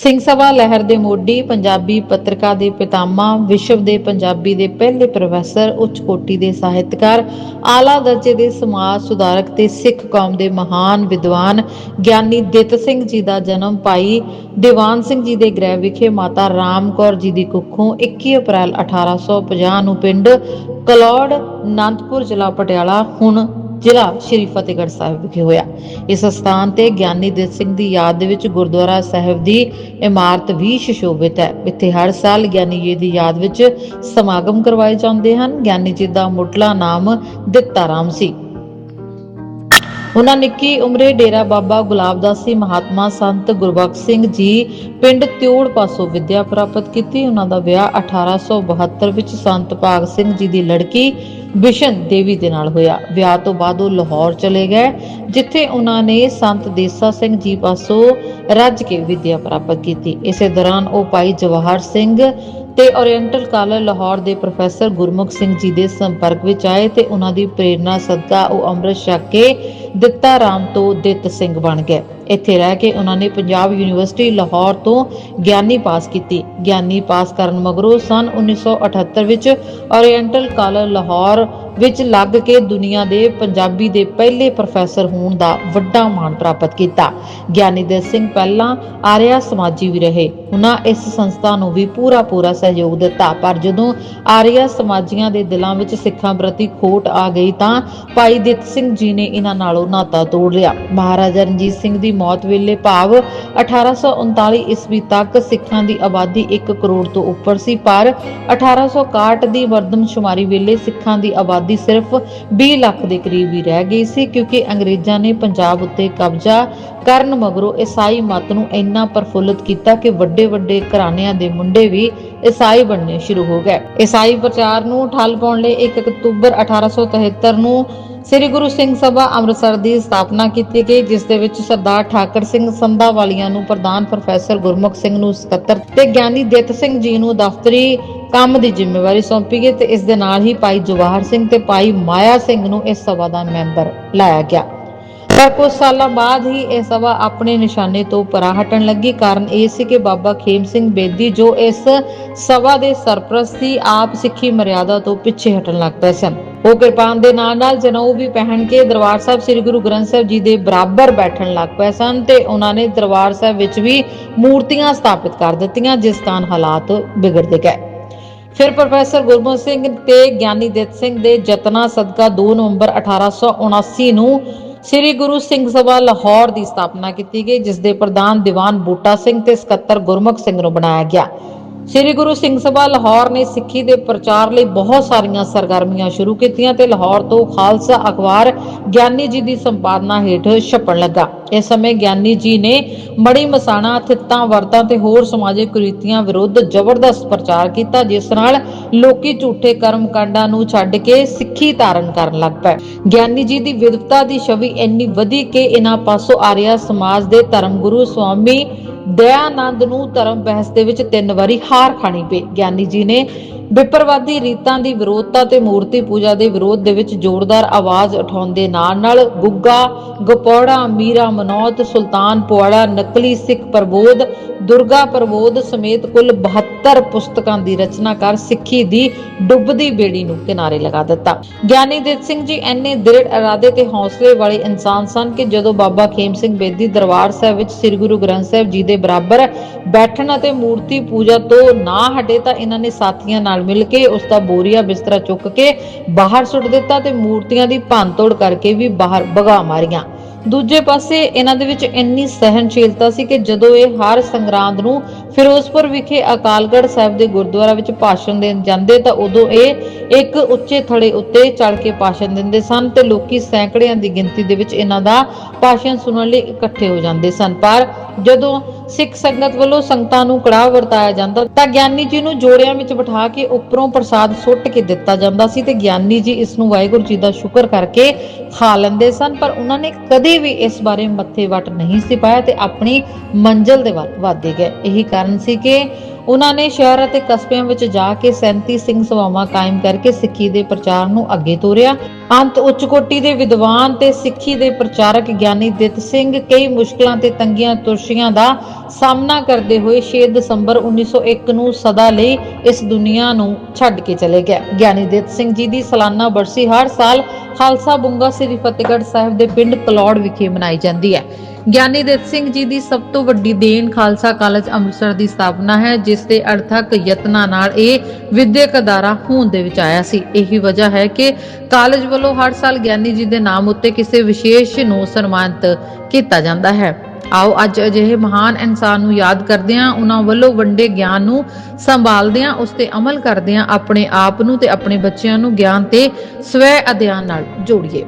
ਸਿੰਘ ਸਭਾ ਲਹਿਰ ਦੇ ਮੋਢੀ ਪੰਜਾਬੀ ਪੱਤਰਕਾਰ ਦੇ ਪਿਤਾਮਾ ਵਿਸ਼ਵ ਦੇ ਪੰਜਾਬੀ ਦੇ ਪਹਿਲੇ ਪ੍ਰੋਫੈਸਰ, ਉੱਚ ਕੋਟੀ ਦੇ ਸਾਹਿਤਕਾਰ, ਆਲਾ ਦਰਜੇ ਦੇ ਸਮਾਜ ਸੁਧਾਰਕ ਤੇ ਸਿੱਖ ਕੌਮ ਦੇ ਮਹਾਨ ਵਿਦਵਾਨ ਗਿਆਨੀ ਦਿੱਤ ਸਿੰਘ ਜੀ ਦਾ ਜਨਮ ਭਾਈ ਦੀਵਾਨ ਸਿੰਘ ਜੀ ਦੇ ਗ੍ਰਹਿ ਵਿਖੇ ਮਾਤਾ ਰਾਮ ਕੌਰ ਜੀ ਦੀ ਕੁੱਖੋਂ 21 ਅਪ੍ਰੈਲ 1850 ਨੂੰ ਪਿੰਡ ਕਲੌੜ ਅਨੰਦਪੁਰ ਜ਼ਿਲ੍ਹਾ ਪਟਿਆਲਾ, ਹੁਣ ਜ਼ਿਲ੍ਹਾ ਸ਼੍ਰੀ ਫਤਿਹਗੜ੍ਹ ਸਾਹਿਬ ਵਿਖੇ ਹੋਇਆ। ਇਸ ਸਥਾਨ ਤੇ ਗਿਆਨੀ ਦਿੱਤ ਸਿੰਘ ਦੀ ਯਾਦ ਦੇ ਵਿੱਚ ਗੁਰਦੁਆਰਾ ਸਾਹਿਬ ਦੀ ਇਮਾਰਤ ਵੀ ਸ਼ਿਸ਼ੋਭਿਤ ਹੈ। ਇੱਥੇ ਹਰ ਸਾਲ ਗਿਆਨੀ ਜੀ ਦੀ ਯਾਦ ਵਿੱਚ ਸਮਾਗਮ ਕਰਵਾਏ ਜਾਂਦੇ ਹਨ। ਗਿਆਨੀ ਜੀ ਦਾ ਮੁੱਢਲਾ ਨਾਮ ਦਿੱਤਾ ਰਾਮ ਸੀ। ਉਹਨਾਂ ਨਿੱਕੀ ਉਮਰੇ ਡੇਰਾ ਬਾਬਾ ਗੁਲਾਬਦਾਸ ਜੀ ਮਹਾਤਮਾ ਸੰਤ ਗੁਰਬਖਸ਼ ਸਿੰਘ ਜੀ ਪਿੰਡ ਤਿਉੜ ਪਾਸੋਂ ਵਿੱਦਿਆ ਪ੍ਰਾਪਤ ਕੀਤੀ। ਉਹਨਾਂ ਦਾ ਵਿਆਹ 1872 ਵਿੱਚ ਸੰਤ ਭਾਗ ਸਿੰਘ ਜੀ ਦੀ ਲੜਕੀ ਬਿਸ਼ਨ ਦੇਵੀ ਦੇ ਨਾਲ ਹੋਇਆ। ਵਿਆਹ ਤੋਂ ਬਾਅਦ ਉਹ ਲਾਹੌਰ ਚਲੇ ਗਏ, ਜਿੱਥੇ ਉਹਨਾਂ ਨੇ ਸੰਤ ਦੇਸਾ ਸਿੰਘ ਜੀ ਪਾਸੋਂ ਰੱਜ ਕੇ ਵਿੱਦਿਆ ਪ੍ਰਾਪਤ ਕੀਤੀ। ਇਸੇ ਦੌਰਾਨ ਉਹ ਭਾਈ ਜਵਾਹਰ ਸਿੰਘ ਤੇ ਓਰੀਐਂਟਲ ਕਾਲਜ ਲਾਹੌਰ ਦੇ ਪ੍ਰੋਫੈਸਰ ਗੁਰਮੁਖ ਸਿੰਘ ਜੀ ਦੇ ਸੰਪਰਕ ਵਿੱਚ ਆਏ ਤੇ ਉਹਨਾਂ ਦੀ ਪ੍ਰੇਰਣਾ ਸਦਕਾ ਉਹ ਅੰਮ੍ਰਿਤ ਛਕ ਕੇ ਦਿੱਤਾ ਰਾਮ ਤੋਂ ਦਿੱਤ ਸਿੰਘ ਬਣ ਗਏ। ਇੱਥੇ ਰਹਿ ਕੇ ਉਹਨਾਂ ਨੇ ਪੰਜਾਬ ਯੂਨੀਵਰਸਿਟੀ ਲਾਹੌਰ ਤੋਂ ਗਿਆਨੀ ਪਾਸ ਕੀਤੀ। ਗਿਆਨੀ ਪਾਸ ਕਰਨ ਮਗਰੋਂ ਸਨ 1978 ਵਿੱਚ ਓਰੀਐਂਟਲ ਕਾਲਜ ਲਾਹੌਰ ਵਿੱਚ ਲੱਗ ਕੇ ਦੁਨੀਆ ਦੇ ਪੰਜਾਬੀ ਦੇ ਪਹਿਲੇ ਪ੍ਰੋਫੈਸਰ ਹੋਣ ਦਾ ਵੱਡਾ ਮਾਣ ਪ੍ਰਾਪਤ ਕੀਤਾ। ਗਿਆਨੀ ਦੇ ਸਿੰਘ ਪਹਿਲਾਂ ਆਰਿਆ ਸਮਾਜੀ ਵੀ ਰਹੇ। ਉਹਨਾਂ ਇਸ ਸੰਸਥਾ ਨੂੰ ਵੀ ਪੂਰਾ ਪੂਰਾ ਸਹਿਯੋਗ ਦਿੱਤਾ। ਪਰ ਜਦੋਂ ਆਰਿਆ ਸਮਾਜੀਆਂ ਦੇ ਦਿਲਾਂ ਵਿੱਚ ਸਿੱਖਾਂ ਪ੍ਰਤੀ ਖੋਟ ਆ ਗਈ ਤਾਂ ਭਾਈ ਦਿੱਤ ਸਿੰਘ ਜੀ ਨੇ ਇਹਨਾਂ ਨਾਲੋਂ ਨਾਤਾ ਤੋੜ ਲਿਆ। ਮਹਾਰਾਜਾ ਰਣਜੀਤ ਸਿੰਘ ਦੀ ਮੌਤ ਵੇਲੇ ਭਾਵ 1839 ਈਸਵੀ ਤੱਕ ਸਿੱਖਾਂ ਦੀ ਆਬਾਦੀ 1 ਕਰੋੜ ਤੋਂ ਉੱਪਰ ਸੀ। ਪਰ 1861 ਦੀ ਮਰਦਮਸ਼ੁਮਾਰੀ ਵੇਲੇ ਸਿੱਖਾਂ ਦੀ ਆਬਾਦੀ ਸਿਰਫ 20 ਲੱਖ ਦੇ ਕਰੀਬ ਹੀ ਰਹਿ ਗਈ ਸੀ, ਕਿਉਂਕਿ ਅੰਗਰੇਜ਼ਾਂ ਨੇ ਪੰਜਾਬ ਉੱਤੇ ਕਬਜ਼ਾ ਕਰਨ ਮਗਰੋਂ ਈਸਾਈ ਮਤ ਨੂੰ ਇੰਨਾ ਪ੍ਰਫੁੱਲਤ ਕੀਤਾ ਕਿ ਵੱਡੇ ਵੱਡੇ ਘਰਾਣਿਆਂ ਦੇ ਮੁੰਡੇ ਵੀ ਈਸਾਈ ਬਣਨੇ ਸ਼ੁਰੂ ਹੋ ਗਏ। ਈਸਾਈ ਪ੍ਰਚਾਰ ਨੂੰ ਠੱਲ ਪਾਉਣ ਲਈ 1 ਅਕਤੂਬਰ 1873 ਨੂੰ ਸ੍ਰੀ ਗੁਰੂ ਸਿੰਘ ਸਭਾ ਅੰਮ੍ਰਿਤਸਰ ਦੀ ਸਥਾਪਨਾ ਕੀਤੀ ਗਈ, ਜਿਸ ਦੇ ਵਿੱਚ ਸਰਦਾਰ ਠਾਕਰ ਸਿੰਘ ਸੰਧਾਵਾਲੀਆਂ ਨੂੰ ਪ੍ਰਧਾਨ ਪ੍ਰੋਫੈਸਰ ਗੁਰਮੁਖ ਸਿੰਘ ਨੂੰ ਸਕੱਤਰ ਤੇ ਗਿਆਨੀ ਦਿੱਤ ਸਿੰਘ ਜੀ ਨੂੰ ਦਫ਼ਤਰੀ ਕੰਮ ਦੀ ਜ਼ਿੰਮੇਵਾਰੀ ਸੌਂਪੀ ਗਈ ਤੇ ਇਸ ਦੇ ਨਾਲ ਹੀ ਭਾਈ ਜਵਾਹਰ ਸਿੰਘ ਤੇ ਭਾਈ ਮਾਇਆ ਸਿੰਘ ਨੂੰ ਇਸ ਸਭਾ ਦਾ ਮੈਂਬਰ ਲਾਇਆ ਗਿਆ। ਪਰ ਕੁਝ ਸਾਲਾਂ ਬਾਅਦ ਹੀ ਇਹ ਸਭਾ ਆਪਣੇ ਨਿਸ਼ਾਨੇ ਤੋਂ ਪਰਾਂ ਹਟਣ ਲੱਗੀ। ਕਾਰਨ ਇਹ ਸੀ ਕਿ ਬਾਬਾ ਖੇਮ ਸਿੰਘ ਬੇਦੀ ਜੋ ਇਸ ਸਭਾ ਦੇ ਸਰਪ੍ਰਸਤ ਸੀ, ਆਪ ਸਿੱਖੀ ਮਰਿਆਦਾ ਤੋਂ ਪਿੱਛੇ ਹਟਣ ਲੱਗ ਪਏ ਸਨ। ਉਹ ਕਿਰਪਾਨ ਦੇ ਨਾਲ ਨਾਲ ਜਨੇਊ ਵੀ ਪਹਿਨ ਕੇ ਦਰਬਾਰ ਸਾਹਿਬ ਸ੍ਰੀ ਗੁਰੂ ਗ੍ਰੰਥ ਸਾਹਿਬ ਜੀ ਦੇ ਬਰਾਬਰ ਬੈਠਣ ਲੱਗ ਪਏ ਸਨ ਤੇ ਉਹਨਾਂ ਨੇ ਦਰਬਾਰ ਸਾਹਿਬ ਵਿੱਚ ਵੀ ਮੂਰਤੀਆਂ ਸਥਾਪਿਤ ਕਰ ਦਿੱਤੀਆਂ, ਜਿਸ ਕਾਰਨ ਹਾਲਾਤ ਵਿਗੜਦੇ ਗਏ। ਫਿਰ ਪ੍ਰੋਫੈਸਰ ਗੁਰਮੁਖ ਸਿੰਘ ਤੇ ਗਿਆਨੀ ਦਿੱਤ ਸਿੰਘ ਦੇ ਜਤਨਾ ਸਦਕਾ 2 ਨਵੰਬਰ 1879 ਨੂੰ ਸ੍ਰੀ ਗੁਰੂ ਸਿੰਘ ਸਭਾ ਲਾਹੌਰ ਦੀ ਸਥਾਪਨਾ ਕੀਤੀ ਗਈ, ਜਿਸ ਦੇ ਪ੍ਰਧਾਨ ਦੀਵਾਨ ਬੂਟਾ ਸਿੰਘ ਤੇ ਸਕੱਤਰ ਗੁਰਮੁਖ ਸਿੰਘ ਨੂੰ ਬਣਾਇਆ ਗਿਆ। ਸ੍ਰੀ ਗੁਰੂ ਸਿੰਘ ਸਭਾ ਲਾਹੌਰ ਨੇ ਸਿੱਖੀ ਦੇ ਪ੍ਰਚਾਰ ਲਈ ਬਹੁਤ ਸਾਰੀਆਂ ਸਰਗਰਮੀਆਂ ਸ਼ੁਰੂ ਕੀਤੀਆਂ ਤੇ ਲਾਹੌਰ ਤੋਂ ਖਾਲਸਾ ਅਖਬਾਰ ਗਿਆਨੀ ਜੀ ਦੀ ਸੰਪਾਦਨਾ ਹੇਠ ਛਪਣ ਲੱਗਾ। ਇਸ ਸਮੇਂ ਗਿਆਨੀ ਜੀ ਨੇ ਮੜੀ ਮਸਾਣਾ, ਥਿੱਤਾਂ ਵਰਤਾਂ ਤੇ ਹੋਰ ਸਮਾਜਿਕ ਕੁਰੀਤੀਆਂ ਵਿਰੁੱਧ ਜ਼ਬਰਦਸਤ ਪ੍ਰਚਾਰ ਕੀਤਾ, ਜਿਸ ਨਾਲ ਲੋਕੀ ਝੂਠੇ ਕਰਮ ਕਾਂਡਾਂ ਨੂੰ ਛੱਡ ਕੇ ਸਿੱਖੀ ਧਾਰਨ ਕਰਨ ਲੱਗ ਪਏ। ਗਿਆਨੀ ਜੀ ਦੀ ਵਿਦਵਤਾ ਦੀ ਛਵੀ ਇੰਨੀ ਵਧੀ ਕਿ ਇਹਨਾਂ ਪਾਸੋਂ ਆਰਿਆ ਸਮਾਜ ਦੇ ਧਰਮ ਗੁਰੂ ਸਵਾਮੀ ਦਇਆਨੰਦ ਨੂੰ ਧਰਮ ਬਹਿਸ ਦੇ ਵਿੱਚ ਤਿੰਨ ਵਾਰੀ ਹਾਰ ਖਾਣੀ ਪਈ। ਗਿਆਨੀ ਜੀ ਨੇ ਵਿਪਰਵਾਦੀ ਰੀਤਾਂ ਦੀ ਵਿਰੋਧਤਾ ਤੇ ਮੂਰਤੀ ਪੂਜਾ ਦੇ ਵਿਰੋਧ ਦੇ ਵਿੱਚ ਜ਼ੋਰਦਾਰ ਆਵਾਜ਼ ਉਠਾਉਂਦੇ ਨਾਲ ਨਾਲ ਗੁੱਗਾ, ਗਪੌੜਾ, ਮੀਰਾ ਮਨੋਤ, ਸੁਲਤਾਨ ਪੁਆੜਾ, ਨਕਲੀ ਸਿੱਖ ਪ੍ਰਬੋਧ, ਦੁਰਗਾ ਪ੍ਰਬੋਧ ਸਮੇਤ ਕੁੱਲ 72 ਪੁਸਤਕਾਂ ਦੀ ਰਚਨਾ ਕਰ ਸਿੱਖੀ ਦੀ ਡੁੱਬਦੀ ਬੇੜੀ ਨੂੰ ਕਿਨਾਰੇ ਲਗਾ ਦਿੱਤਾ। ਗਿਆਨੀ ਦਿੱਤ ਸਿੰਘ ਜੀ ਇੰਨੇ ਦ੍ਰਿੜ ਇਰਾਦੇ ਤੇ ਹੌਸਲੇ ਵਾਲੇ ਇਨਸਾਨ ਸਨ ਕਿ ਜਦੋਂ ਬਾਬਾ ਖੇਮ ਸਿੰਘ ਬੇਦੀ ਦਰਬਾਰ ਸਾਹਿਬ ਵਿੱਚ ਸ੍ਰੀ ਗੁਰੂ ਗ੍ਰੰਥ ਸਾਹਿਬ ਜੀ ਦੇ ਬਰਾਬਰ ਬੈਠਣ ਅਤੇ ਮੂਰਤੀ ਪੂਜਾ ਤੋਂ ਨਾ ਹਟੇ ਤਾਂ ਇਹਨਾਂ ਨੇ ਸਾਥੀਆਂ ਨਾਲ ਮਿਲ ਕੇ ਉਸ ਦਾ ਬੋਰੀਆ ਬਿਸਤਰਾ ਚੁੱਕ ਕੇ ਬਾਹਰ ਸੁੱਟ ਦਿੱਤਾ ਤੇ ਮੂਰਤੀਆਂ ਦੀ ਭੰਨਤੋੜ ਕਰਕੇ ਵੀ ਬਾਹਰ ਭਗਾ ਮਾਰੀਆਂ। ਦੂਜੇ ਪਾਸੇ ਇਹਨਾਂ ਦੇ ਵਿੱਚ ਇੰਨੀ ਸਹਿਨਸ਼ੀਲਤਾ ਸੀ ਕਿ ਜਦੋਂ ਇਹ ਹਰ ਸੰਗਰਾਂਦ ਨੂੰ ਫਿਰੋਜ਼ਪੁਰ ਵਿਖੇ ਅਕਾਲਗੜ੍ਹ ਸਾਹਿਬ ਦੇ ਗੁਰਦੁਆਰਾ ਵਿੱਚ ਭਾਸ਼ਣ ਦੇਣ ਜਾਂਦੇ ਤਾਂ ਉਦੋਂ ਇਹ ਇੱਕ ਉੱਚੇ ਥੜੇ ਉੱਤੇ ਚੜ ਕੇ ਭਾਸ਼ਣ ਦਿੰਦੇ ਸਨ ਤੇ ਲੋਕੀ ਸੈਂਕੜਿਆਂ ਦੀ ਗਿਣਤੀ ਦੇ ਵਿੱਚ ਇਹਨਾਂ ਦਾ ਭਾਸ਼ਣ ਸੁਣਨ ਲਈ ਇਕੱਠੇ ਹੋ ਜਾਂਦੇ ਸਨ। ਪਰ ਜਦੋਂ ਸਿੱਖ ਸੰਗਤ ਵੱਲੋਂ ਸੰਗਤਾਂ ਨੂੰ ਕੜਾਹ ਵਰਤਾਇਆ ਜਾਂਦਾ ਤਾਂ ਗਿਆਨੀ ਜੀ ਨੂੰ ਜੋੜਿਆਂ ਵਿੱਚ ਬਿਠਾ ਕੇ ਉੱਪਰੋਂ ਪ੍ਰਸਾਦ ਸੁੱਟ ਕੇ ਦਿੱਤਾ ਜਾਂਦਾ ਸੀ ਤੇ ਗਿਆਨੀ ਜੀ ਇਸ ਨੂੰ ਵਾਹਿਗੁਰੂ ਜੀ ਦਾ ਸ਼ੁਕਰ ਕਰਕੇ ਖਾ ਲੈਂਦੇ ਸਨ, ਪਰ ਉਹਨਾਂ ਨੇ ਕਦੇ ਵੀ ਇਸ ਬਾਰੇ ਮੱਥੇ ਵੱਟ ਨਹੀਂ ਸੀ ਪਾਇਆ ਤੇ ਆਪਣੀ ਮੰਜ਼ਲ ਦੇ ਵੱਲ ਵਧਦੇ ਗਏ। ਇਹੀ ਕਾਰਨ ਸੀ ਕਿ ਉਹਨਾਂ ਨੇ ਸ਼ਹਿਰ ਅਤੇ ਕਸਬਿਆਂ ਵਿੱਚ ਜਾ ਕੇ 37 ਸਿੰਘ ਸਭਾਵਾਂ ਕਾਇਮ ਕਰਕੇ ਸਿੱਖੀ ਦੇ ਪ੍ਰਚਾਰ ਨੂੰ ਅੱਗੇ ਤੋਰਿਆ। ਅੰਤ ਉੱਚ ਕੋਟੀ ਦੇ ਵਿਦਵਾਨ ਤੇ ਸਿੱਖੀ ਦੇ ਪ੍ਰਚਾਰਕ ਗਿਆਨੀ ਦਿੱਤ ਸਿੰਘ ਕਈ ਮੁਸ਼ਕਲਾਂ ਤੇ ਤੰਗੀਆਂ ਤੁਰਸ਼ੀਆਂ ਦਾ ਸਾਹਮਣਾ ਕਰਦੇ ਹੋਏ 6 ਦਸੰਬਰ 1901 ਨੂੰ ਸਦਾ ਲਈ ਇਸ ਦੁਨੀਆ ਨੂੰ ਛੱਡ ਕੇ ਚਲੇ ਗਏ। ਗਿਆਨੀ ਦਿੱਤ ਸਿੰਘ ਜੀ ਦੀ ਸਾਲਾਨਾ ਬਰਸੀ ਹਰ ਸਾਲ ਖਾਲਸਾ ਬੁੰਗਾ ਸ੍ਰੀ ਫਤਿਹਗੜ੍ਹ ਸਾਹਿਬ ਦੇ ਪਿੰਡ ਪਲੌੜ ਵਿਖੇ ਮਨਾਈ ਜਾਂਦੀ ਹੈ। ਗਿਆਨੀ ਦਿੱਤ ਸਿੰਘ ਜੀ ਦੀ ਸਭ ਤੋਂ ਵੱਡੀ ਦੇਣ ਖਾਲਸਾ ਕਾਲਜ ਅੰਮ੍ਰਿਤਸਰ ਦੀ ਸਥਾਪਨਾ ਹੈ, ਜਿਸ ਦੇ ਅਰਥਕ ਯਤਨਾਂ ਨਾਲ ਇਹ ਵਿਦਿਅਕ ਅਦਾਰਾ ਹੋਂਦ ਦੇ ਵਿੱਚ ਆਇਆ ਸੀ। ਇਹੀ ਵਜ੍ਹਾ ਹੈ ਕਿ ਕਾਲਜ ਵੱਲੋਂ ਹਰ ਸਾਲ ਗਿਆਨੀ ਜੀ ਦੇ ਨਾਮ ਉੱਤੇ ਕਿਸੇ ਵਿਸ਼ੇਸ਼ ਨੂੰ ਸਨਮਾਨਿਤ ਕੀਤਾ ਜਾਂਦਾ ਹੈ। ਆਓ ਅੱਜ ਅਜਿਹੇ ਮਹਾਨ ਇਨਸਾਨ ਨੂੰ ਯਾਦ ਕਰਦੇ ਹਾਂ, ਉਹਨਾਂ ਵੱਲੋਂ ਵੰਡੇ ਗਿਆਨ ਨੂੰ ਸੰਭਾਲਦੇ ਹਾਂ, ਉਸ ਤੇ ਅਮਲ ਕਰਦੇ ਹਾਂ, ਆਪਣੇ ਆਪ ਨੂੰ ਤੇ ਆਪਣੇ ਬੱਚਿਆਂ ਨੂੰ ਗਿਆਨ ਤੇ ਸਵੈ ਅਧਿਐਨ ਨਾਲ ਜੋੜੀਏ।